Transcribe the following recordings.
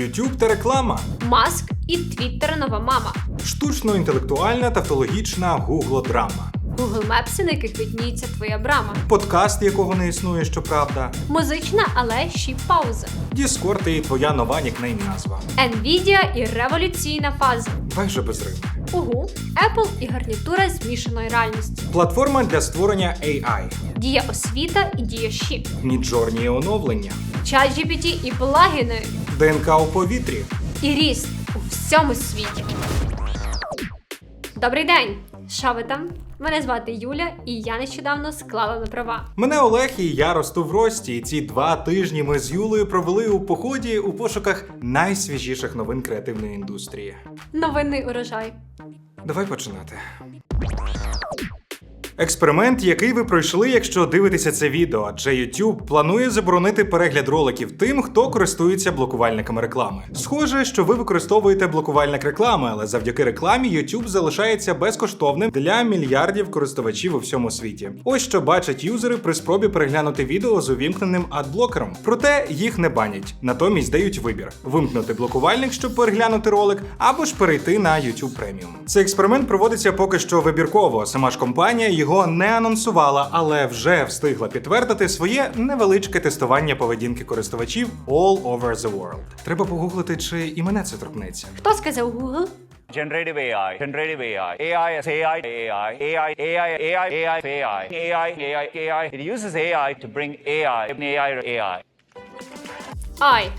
YouTube та реклама, Маск і Твіттер нова мама. штучно-інтелектуальна тавтологічна гуглодрама, Google Maps, на яких видніється твоя брама. подкаст, якого не існує, щоправда, Музична, але ще й пауза. Discord і твоя нова нікнейм назва. Nvidia і революційна фаза. Давай же безривно. Угу, Apple і гарнітура змішаної реальності. Платформа для створення AI, Дія освіта і дія щі. міджорні оновлення, Чат GPT і плагіни. ДНК у повітрі. І ріст у всьому світі. Добрий день! Що ви там? Мене звати Юля, і я нещодавно склала на права. Мене Олег і я росту в рості. І ці два тижні ми з Юлею провели у поході у пошуках найсвіжіших новин креативної індустрії. Новинний урожай. Давай починати. Експеримент, який ви пройшли, якщо дивитеся це відео, адже YouTube планує заборонити перегляд роликів тим, хто користується блокувальниками реклами. Схоже, що ви використовуєте блокувальник реклами, але завдяки рекламі YouTube залишається безкоштовним для мільярдів користувачів у всьому світі. Ось що бачать юзери при спробі переглянути відео з увімкненим адблокером. Проте їх не банять, натомість дають вибір: вимкнути блокувальник, щоб переглянути ролик, або ж перейти на YouTube Premium. Цей експеримент проводиться поки що вибірково. Сама ж компанія його не анонсувала, але вже встигла підтвердити своє невеличке тестування поведінки користувачів all over the world. Треба погуглити, чи і мене це торкнеться. Хто сказав Google? Generative AI, generative AI, AI is AI, AI, AI, AI, AI, AI, AI, AI, AI, AI. It uses AI to bring AI, AI, AI. Ай.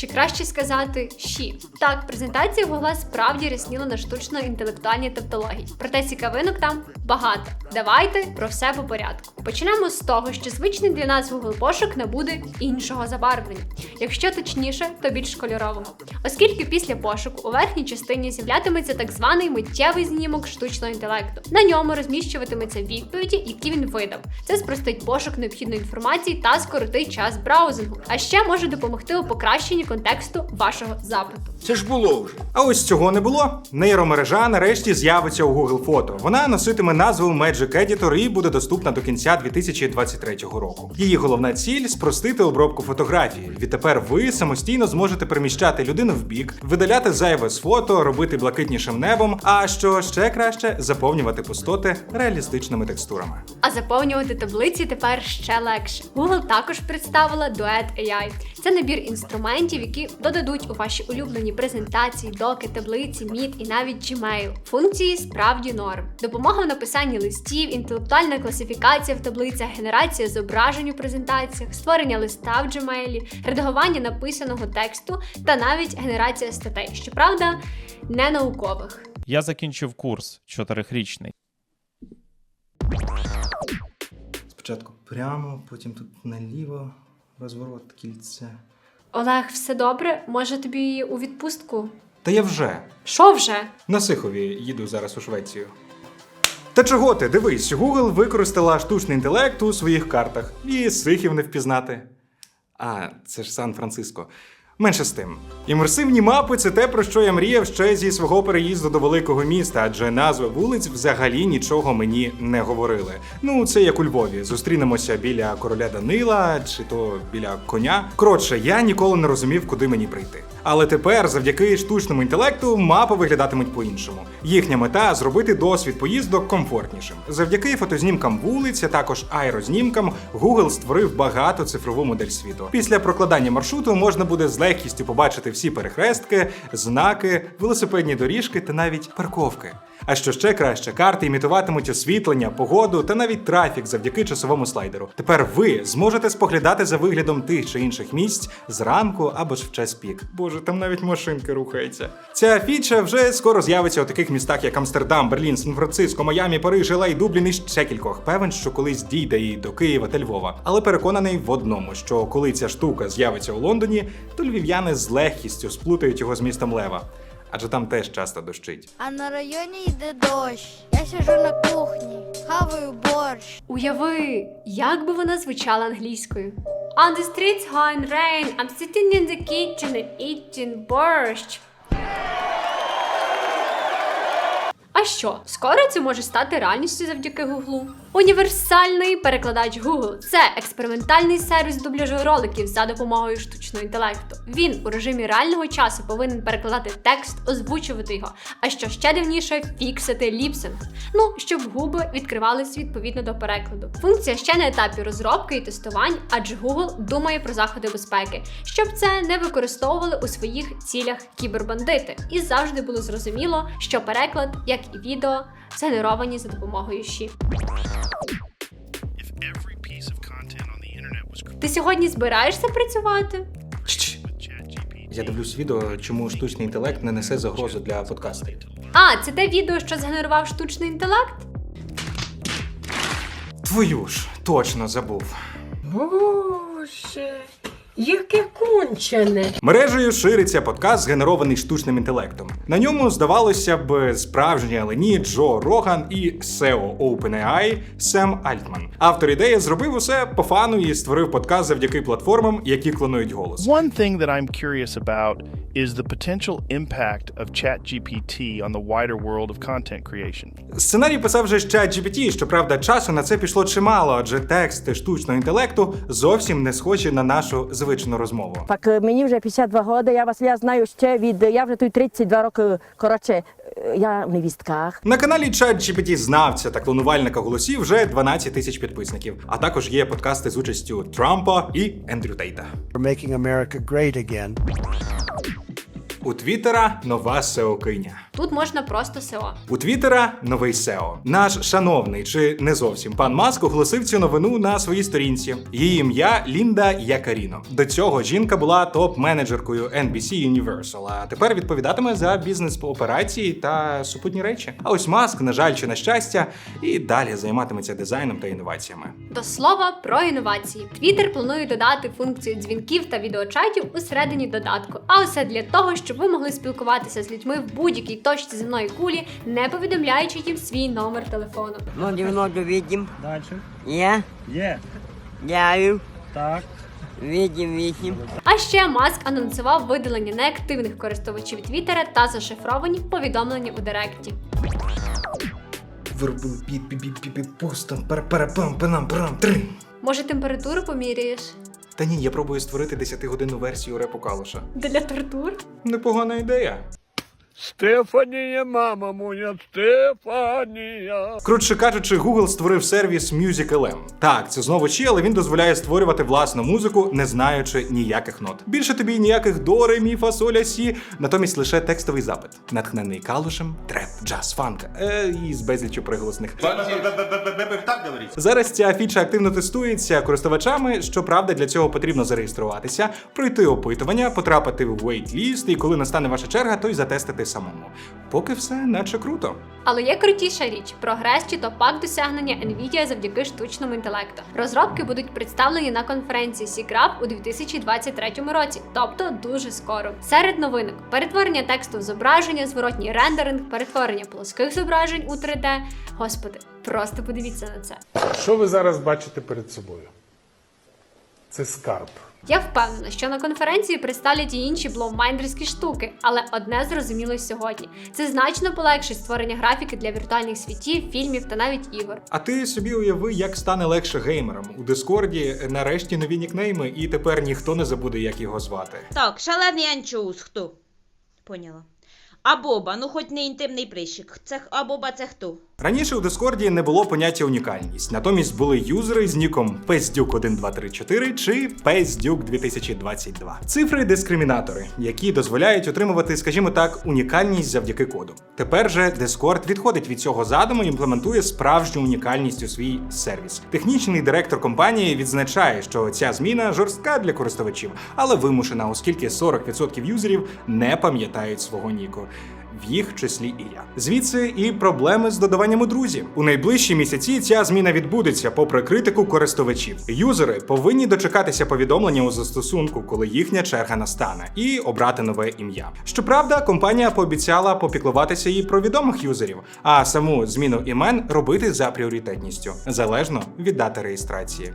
Чи краще сказати щі? Так, презентація Гугла справді рясніла на штучно-інтелектуальні тавтології. Проте цікавинок там багато. Давайте про все по порядку. Почнемо з того, що звичний для нас Google пошук набуде іншого забарвлення. Якщо точніше, то більш кольорового. Оскільки після пошуку у верхній частині з'являтиметься так званий миттєвий знімок штучного інтелекту. На ньому розміщуватиметься відповіді, які він видав. Це спростить пошук необхідної інформації та скоротить час браузингу, а ще може допомогти у покращенні контексту вашого запиту. Це ж було вже. А ось цього не було. Нейромережа нарешті з'явиться у Google Фото. Вона носитиме назву Magic Editor і буде доступна до кінця 2023 року. Її головна ціль спростити обробку фотографії. Відтепер ви самостійно зможете переміщати людину в бік, видаляти зайве з фото, робити блакитнішим небом. А що ще краще, заповнювати пустоти реалістичними текстурами. А заповнювати таблиці тепер ще легше. Google також представила Duet AI. Це набір інструментів, які додадуть у ваші улюблені презентації, доки, таблиці, Meet і навіть Gmail. Функції справді норм. Допомога в написанні листів, інтелектуальна класифікація в таблицях, генерація зображень у презентаціях, створення листа в Gmail, редагування написаного тексту та навіть генерація статей. Щоправда, не наукових. Я закінчив курс чотирихрічний. Спочатку прямо, потім тут наліво, розворот кільце. Олег, все добре? Може тобі у відпустку? Та я вже. Що вже? На Сихові їду зараз у Швецію. Та чого ти? Дивись, Google використала штучний інтелект у своїх картах. І сихів не впізнати. А, це ж Сан-Франциско. Менше з тим. Імерсивні мапи це те, про що я мріяв ще зі свого переїзду до великого міста, адже назви вулиць взагалі нічого мені не говорили. Ну, це як у Львові. Зустрінемося біля короля Данила чи то біля коня. Коротше, я ніколи не розумів, куди мені прийти. Але тепер, завдяки штучному інтелекту, мапи виглядатимуть по-іншому. Їхня мета зробити досвід поїздок комфортнішим. Завдяки фотознімкам вулиць, а також аерознімкам, Google створив багато цифрову модель світу. Після прокладання маршруту можна буде з легкістю побачити всі перехрестки, знаки, велосипедні доріжки та навіть парковки. А що ще краще, карти імітуватимуть освітлення, погоду та навіть трафік завдяки часовому слайдеру. Тепер ви зможете споглядати за виглядом тих чи інших місць зранку або ж в час пік. Боже, там навіть машинка рухається. Ця фіча вже скоро з'явиться у таких містах, як Амстердам, Берлін, Сан-Франциско, Майамі, Париж, Ла Дублін і ще кількох. Певен, що колись дійде і до Києва та Львова. Але переконаний в одному, що коли ця штука з'явиться у Лондоні, то львів'яни з легкістю сплутають його з містом Лева. Адже там теж часто дощить. А на районі йде дощ. Я сижу на кухні, хаваю борщ. Уяви, як би вона звучала англійською. On the streets high rain, I'm sitting in the kitchen and eating борщ. А що, скоро це може стати реальністю завдяки Гуглу? Універсальний перекладач Google це експериментальний сервіс дубляжу роликів за допомогою штучного інтелекту. Він у режимі реального часу повинен перекладати текст, озвучувати його, а що ще дивніше, фіксити ліпсинг. Ну, щоб губи відкривались відповідно до перекладу. Функція ще на етапі розробки і тестувань, адже Google думає про заходи безпеки, щоб це не використовували у своїх цілях кібербандити. І завжди було зрозуміло, що переклад, як і відео, згенеровані за допомогою was Ти сьогодні збираєшся працювати? Я дивлюсь відео, чому штучний інтелект не несе загрозу для подкасту. А, це те відео, що згенерував штучний інтелект? Твою ж, точно забув. Боже, яке кончене. Мережею шириться подкаст, згенерований штучним інтелектом. На ньому здавалося б справжні Лені Джо Роган і SEO OpenAI Сем Альтман. Автор ідеї зробив усе по фану і створив подкаст завдяки платформам, які клонують голос. One thing that I'm curious about is the potential impact of ChatGPT on the wider world of content creation. Сценарій писав вже ще GPT, щоправда, часу на це пішло чимало, адже тексти штучного інтелекту зовсім не схожі на нашу звичну розмову. Так е, мені вже 52 роки, я вас я знаю ще від. Я вже тут 32 роки. Коротше, е, я в невістках. На каналі ChatGPT знавця та клонувальника голосів вже 12 тисяч підписників. А також є подкасти з участю Трампа і Ендрю Тейта. We're making America great again. У Твіттера нова SEO-киня. Тут можна просто SEO. У Твіттера новий SEO. Наш шановний чи не зовсім пан Маск оголосив цю новину на своїй сторінці. Її ім'я Лінда Якаріно. До цього жінка була топ-менеджеркою NBC Universal, а тепер відповідатиме за бізнес-операції та супутні речі. А ось Маск, на жаль, чи на щастя, і далі займатиметься дизайном та інноваціями. До слова про інновації. Twitter планує додати функцію дзвінків та відеочатів у середині додатку. А усе для того, щоб ви могли спілкуватися з людьми в будь-якій точці земної кулі, не повідомляючи їм свій номер телефону. Ну, 90. Дальше. Є? Є. Дякую. Так. Видим 8. А ще Маск анонсував видалення неактивних користувачів Твіттера та зашифровані повідомлення у Директі. Виробили під під під постом парапарапам панам парам три. Може, температуру поміряєш? Та ні, я пробую створити 10-годинну версію репу Калуша. Для тортур? Непогана ідея. Стефанія, мама моя, Стефанія. Коротше кажучи, Google створив сервіс Music.lm. Так, це знову чи, але він дозволяє створювати власну музику, не знаючи ніяких нот. Більше тобі ніяких до, ре, мі, фа, соль, ля, сі, натомість лише текстовий запит, натхнений калушем, треп, джаз, фанк е, і з безліччю приголосних. Зараз ця фіча активно тестується користувачами. Щоправда, для цього потрібно зареєструватися, пройти опитування, потрапити в waitlist, і коли настане ваша черга, то й затестити самому. Поки все наче круто. Але є крутіша річ прогрес чи то пак досягнення Nvidia завдяки штучному інтелекту. Розробки будуть представлені на конференції SIGGRAPH у 2023 році, тобто дуже скоро. Серед новинок перетворення тексту в зображення, зворотній рендеринг, перетворення плоских зображень у 3D. Господи, просто подивіться на це. Що ви зараз бачите перед собою? Це скарб. Я впевнена, що на конференції представлять і інші бловмайндерські штуки, але одне зрозуміло сьогодні: це значно полегшить створення графіки для віртуальних світів, фільмів та навіть ігор. А ти собі уяви, як стане легше геймерам. У Дискорді нарешті нові нікнейми, і тепер ніхто не забуде, як його звати. Так, шалений анчоус, хто? Поняла. А Боба, ну хоч не інтимний прищик. Це а Боба це хто? Раніше у Дискорді не було поняття унікальність, натомість були юзери з ніком PESDUK1234 чи PESDUK2022. Цифри дискримінатори, які дозволяють отримувати, скажімо так, унікальність завдяки коду. Тепер же Discord відходить від цього задуму і імплементує справжню унікальність у свій сервіс. Технічний директор компанії відзначає, що ця зміна жорстка для користувачів, але вимушена, оскільки 40% юзерів не пам'ятають свого ніку. В їх числі і я. Звідси і проблеми з додаванням у друзі. У найближчі місяці ця зміна відбудеться, попри критику користувачів. Юзери повинні дочекатися повідомлення у застосунку, коли їхня черга настане, і обрати нове ім'я. Щоправда, компанія пообіцяла попіклуватися і про відомих юзерів, а саму зміну імен робити за пріоритетністю, залежно від дати реєстрації.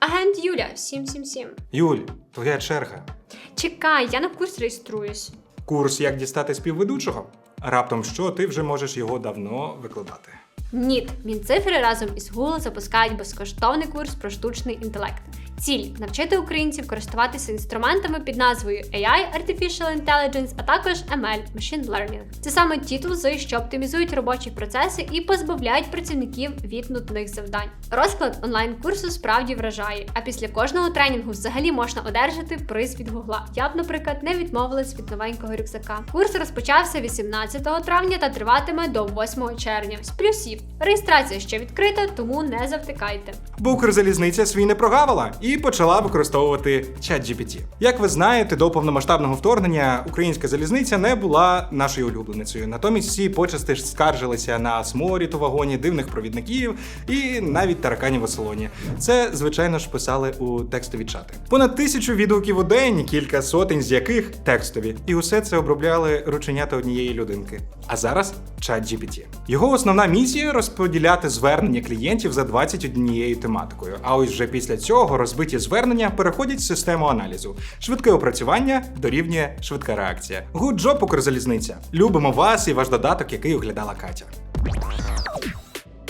Агент Юля 777. Юль, твоя черга. Чекай, я на курс реєструюсь. Курс як дістати співведучого. Раптом що ти вже можеш його давно викладати. Ніт, Мінцифри разом із Google запускають безкоштовний курс про штучний інтелект. Ціль навчити українців користуватися інструментами під назвою AI Artificial Intelligence, а також ML Machine Learning. Це саме ті тулзи, що оптимізують робочі процеси і позбавляють працівників від нудних завдань. Розклад онлайн-курсу справді вражає. А після кожного тренінгу взагалі можна одержати приз від Гугла. Я б, наприклад, не відмовилась від новенького рюкзака. Курс розпочався 18 травня та триватиме до 8 червня. З плюсів реєстрація ще відкрита, тому не завтикайте. Бо Укрзалізниця свій не прогавила і почала використовувати ChatGPT. Як ви знаєте, до повномасштабного вторгнення українська залізниця не була нашою улюбленицею. Натомість всі почасти ж скаржилися на сморід у вагоні, дивних провідників і навіть тараканів у салоні. Це, звичайно ж, писали у текстові чати. Понад тисячу відгуків у день, кілька сотень з яких текстові. І усе це обробляли рученята однієї людинки. А зараз ChatGPT. Його основна місія розподіляти звернення клієнтів за 21 тематикою. А ось вже після цього розбиті звернення переходять в систему аналізу. Швидке опрацювання дорівнює швидка реакція. Good Укрзалізниця! Любимо вас і ваш додаток, який оглядала Катя.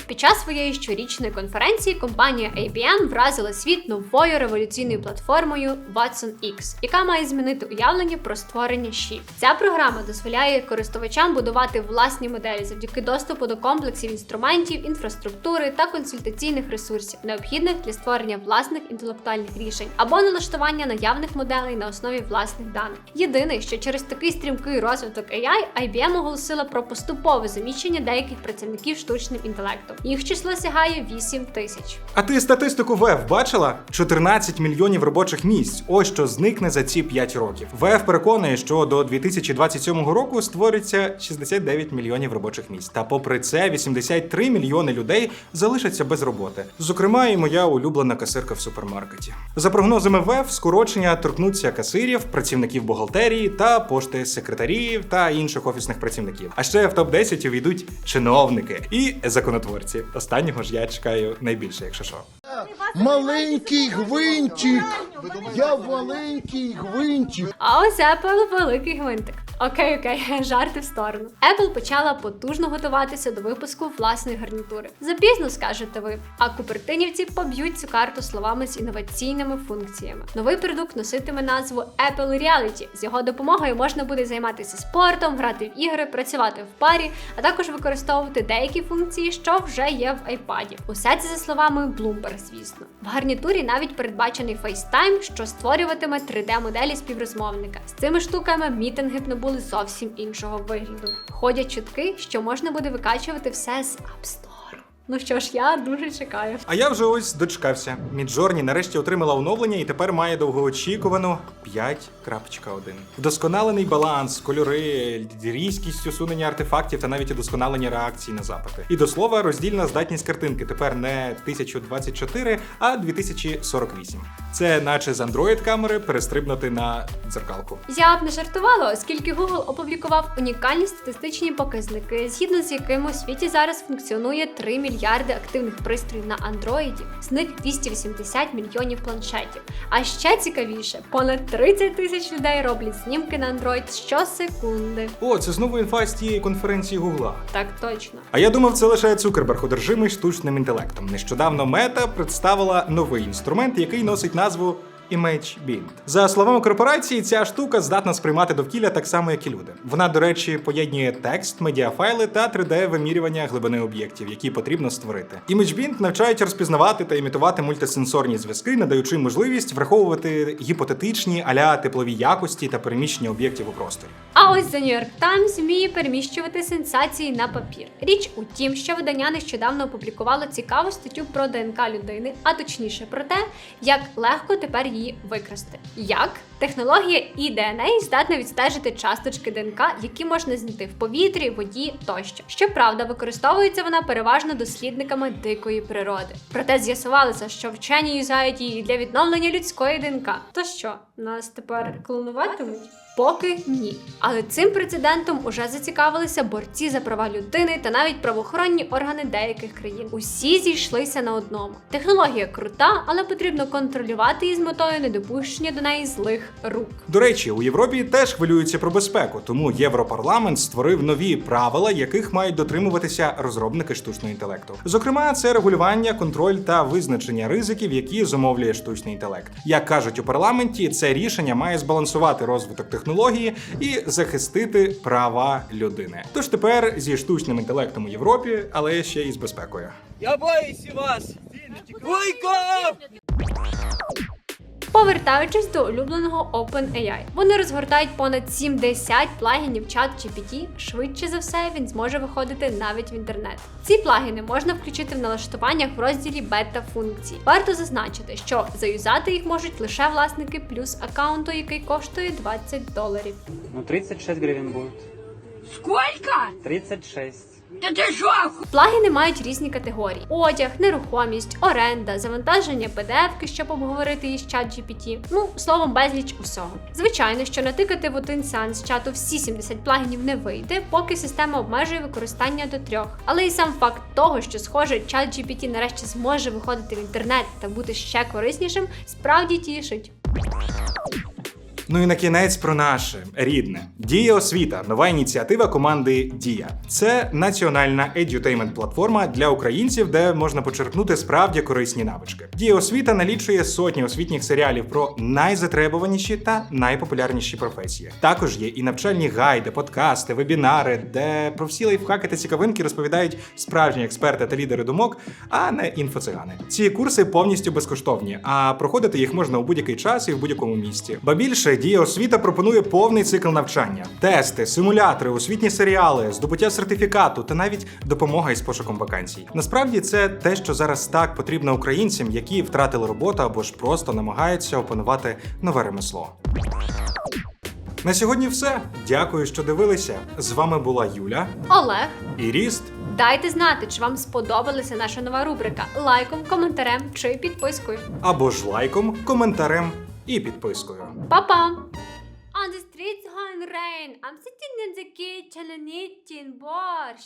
Під час своєї щорічної конференції компанія ABM вразила світ новою революційною платформою Watson X, яка має змінити уявлення про створення ЩІ. Ця програма дозволяє користувачам будувати власні моделі завдяки доступу до комплексів інструментів, інфраструктури та консультаційних ресурсів, необхідних для створення власних інтелектуальних рішень або налаштування наявних моделей на основі власних даних. Єдине, що через такий стрімкий розвиток AI IBM оголосила про поступове заміщення деяких працівників штучним інтелектом. Їх число сягає 8 тисяч. А ти статистику ВЕФ бачила? 14 мільйонів робочих місць. Ось що зникне за ці 5 років. ВЕФ переконує, що до 2027 року створиться 69 мільйонів робочих місць. Та попри це, 83 мільйони людей залишаться без роботи. Зокрема, і моя улюблена касирка в супермаркеті. За прогнозами ВЕФ, скорочення торкнуться касирів, працівників бухгалтерії та пошти секретарів та інших офісних працівників. А ще в топ 10 увійдуть чиновники і законотворці. Останнього ж я чекаю найбільше, якщо що. Маленький гвинтик. Я маленький гвинтик. А ось Apple великий гвинтик. Окей, окей, жарти в сторону. Apple почала потужно готуватися до випуску власної гарнітури. Запізно скажете ви, а купертинівці поб'ють цю карту словами з інноваційними функціями. Новий продукт носитиме назву Apple Reality. З його допомогою можна буде займатися спортом, грати в ігри, працювати в парі, а також використовувати деякі функції, що вже є в iPad. Усе це за словами Bloomberg, звісно. В гарнітурі навіть передбачений FaceTime, що створюватиме 3D-моделі співрозмовника. З цими штуками мітинги б набули зовсім іншого вигляду. Ходять чутки, що можна буде викачувати все з App Store. Ну що ж, я дуже чекаю. А я вже ось дочекався. Midjourney нарешті отримала оновлення і тепер має довгоочікувану 5.1. Вдосконалений баланс, кольори, різкість усунення артефактів та навіть удосконалення реакцій на запити. І до слова, роздільна здатність картинки тепер не 1024, а 2048. Це наче з Android камери перестрибнути на дзеркалку. Я б не жартувала, оскільки Google опублікував унікальні статистичні показники, згідно з якими у світі зараз функціонує 3 мільярди активних пристроїв на Android, з них 280 мільйонів планшетів. А ще цікавіше, понад 30 тисяч людей роблять знімки на Android щосекунди. О, це знову інфа з тієї конференції Гугла. Так точно. А я думав, це лише Цукерберг одержимий штучним інтелектом. Нещодавно Мета представила новий інструмент, який носить назву Image Bint. За словами корпорації, ця штука здатна сприймати довкілля так само, як і люди. Вона, до речі, поєднує текст, медіафайли та 3D-вимірювання глибини об'єктів, які потрібно створити. Image Bint навчають розпізнавати та імітувати мультисенсорні зв'язки, надаючи можливість враховувати гіпотетичні аля теплові якості та переміщення об'єктів у просторі. А ось The New York Times вміє переміщувати сенсації на папір. Річ у тім, що видання нещодавно опублікувало цікаву статтю про ДНК людини, а точніше про те, як легко тепер її викрасти. Як технологія eDNA здатна відстежити часточки ДНК, які можна знайти в повітрі, воді тощо. Щоправда, використовується вона переважно дослідниками дикої природи. Проте з'ясувалося, що вчені юзають її для відновлення людської ДНК. То що? Нас тепер клонуватимуть? Поки ні. Але цим прецедентом уже зацікавилися борці за права людини та навіть правоохоронні органи деяких країн. Усі зійшлися на одному. Технологія крута, але потрібно контролювати її з метою недопущення до неї злих рук. До речі, у Європі теж хвилюються про безпеку, тому Європарламент створив нові правила, яких мають дотримуватися розробники штучного інтелекту. Зокрема, це регулювання, контроль та визначення ризиків, які зумовлює штучний інтелект. Як кажуть у парламенті, це рішення має збалансувати розвиток технології і захистити права людини. Тож тепер зі штучним інтелектом у Європі, але ще й з безпекою. Я боюсь вас! Вуйко! Повертаючись до улюбленого OpenAI, вони розгортають понад 70 плагінів чат GPT. Швидше за все, він зможе виходити навіть в інтернет. Ці плагіни можна включити в налаштуваннях в розділі бета-функцій. Варто зазначити, що заюзати їх можуть лише власники плюс аккаунту, який коштує 20 доларів. Ну 36 гривен будет. Сколько? 36. Да ты шо? Плагіни мають різні категорії: одяг, нерухомість, оренда, завантаження PDF, щоб обговорити її з чат GPT. Ну, словом, безліч усього. Звичайно, що натикати в один сеанс чату всі 70 плагінів не вийде, поки система обмежує використання до трьох. Але і сам факт того, що схоже, чат GPT нарешті зможе виходити в інтернет та бути ще кориснішим, справді тішить. Ну і на кінець про наше рідне. Дія освіта нова ініціатива команди Дія. Це національна едютеймент платформа для українців, де можна почерпнути справді корисні навички. Дія освіта налічує сотні освітніх серіалів про найзатребуваніші та найпопулярніші професії. Також є і навчальні гайди, подкасти, вебінари, де про всі лайфхаки та цікавинки розповідають справжні експерти та лідери думок, а не інфоцигани. Ці курси повністю безкоштовні, а проходити їх можна у будь-який час і в будь-якому місці. Ба більше дія освіта пропонує повний цикл навчання: тести, симулятори, освітні серіали, здобуття сертифікату та навіть допомога із пошуком вакансій. Насправді це те, що зараз так потрібно українцям, які втратили роботу або ж просто намагаються опанувати нове ремесло. На сьогодні все. Дякую, що дивилися. З вами була Юля Олег. і Ріст. Дайте знати, чи вам сподобалася наша нова рубрика лайком, коментарем чи підпискою. або ж лайком, коментарем і підпискою. Па-па! On the streets going rain. I'm sitting in the kitchen and eating борщ.